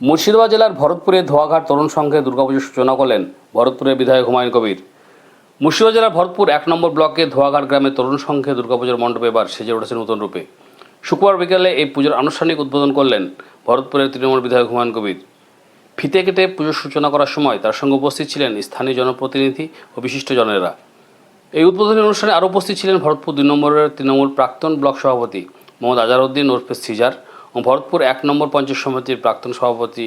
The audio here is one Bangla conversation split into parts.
মুর্শিদাবাদ জেলার ভরতপুরে ধোয়াঘাট তরুণ সংঘে দুর্গাপুজোর সূচনা করলেন ভরতপুরের বিধায়ক হুমায়ুন কবির। মুর্শিদাবাদ জেলার ভরতপুর এক নম্বর ব্লকে ধোয়াঘাট গ্রামে তরুণ সংঘে দুর্গাপুজোর মণ্ডপে এবার সেজে উঠেছে নতুন রূপে। শুক্রবার বিকেলে এই পুজোর আনুষ্ঠানিক উদ্বোধন করলেন ভরতপুরের তৃণমূল বিধায়ক হুমায়ুন কবির। ফিতে কেটে পুজোর সূচনা করার সময় তার সঙ্গে উপস্থিত ছিলেন স্থানীয় জনপ্রতিনিধি ও বিশিষ্ট জনেরা। এই উদ্বোধনী অনুষ্ঠানে আরও উপস্থিত ছিলেন ভরতপুর দুই নম্বরের তৃণমূল প্রাক্তন ব্লক সভাপতি মোহাম্মদ আজারউদ্দিন ওরফে সিজার ও ভরতপুর এক নম্বর পঞ্চায়েত সমিতির প্রাক্তন সভাপতি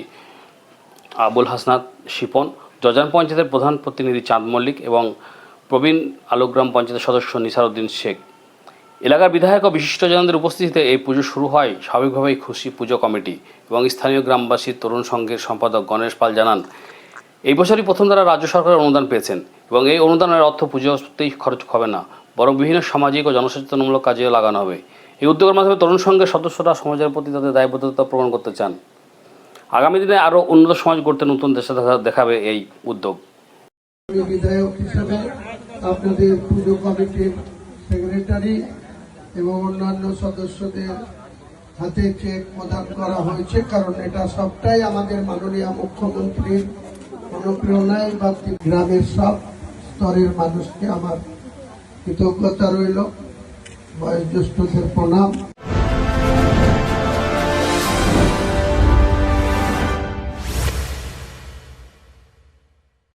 আবুল হাসনাত শিপন জজান পঞ্চায়েতের প্রধান প্রতিনিধি চাঁদ মল্লিক এবং প্রবীণ আলোগ্রাম পঞ্চায়েতের সদস্য নিসারউদ্দিন শেখ। এলাকার বিধায়ক ও বিশিষ্টজনদের উপস্থিতিতে এই পুজো শুরু হয় স্বাভাবিকভাবেই খুশি পুজো কমিটি এবং স্থানীয় গ্রামবাসী, তরুণ সংঘের সম্পাদক গণেশ পাল জানান, এই বছরই প্রথম তারা রাজ্য সরকারের অনুদান পেয়েছেন। এবং এই অনুদানের অর্থ পুজোতেই খরচ হবে না, বরং বিভিন্ন সামাজিক ও জনসচেতনমূলক কাজে লাগানো হবে। এই উদ্যোগের মাধ্যমে তরুণ সংঘের সদস্যরা সমাজের প্রতি তাদের দায়বদ্ধতা প্রমাণ করতে চান। আগামী দিনে আরও উন্নত সমাজ গড়তে নতুন দেশে দেখাবে এই উদ্যোগ। বিধায়ক হিসাবে আপনাদের পুজো কমিটির সেক্রেটারি এবং অন্যান্য সদস্যদের হাতে চেক প্রদান করা হয়েছে, কারণ এটা সবটাই আমাদের মাননীয় মুখ্যমন্ত্রীর অনুপ্রেরণায় বা গ্রামের সব স্তরের মানুষকে আমার কৃতজ্ঞতা রইল। বয়োজ্যেষ্ঠদের প্রণাম।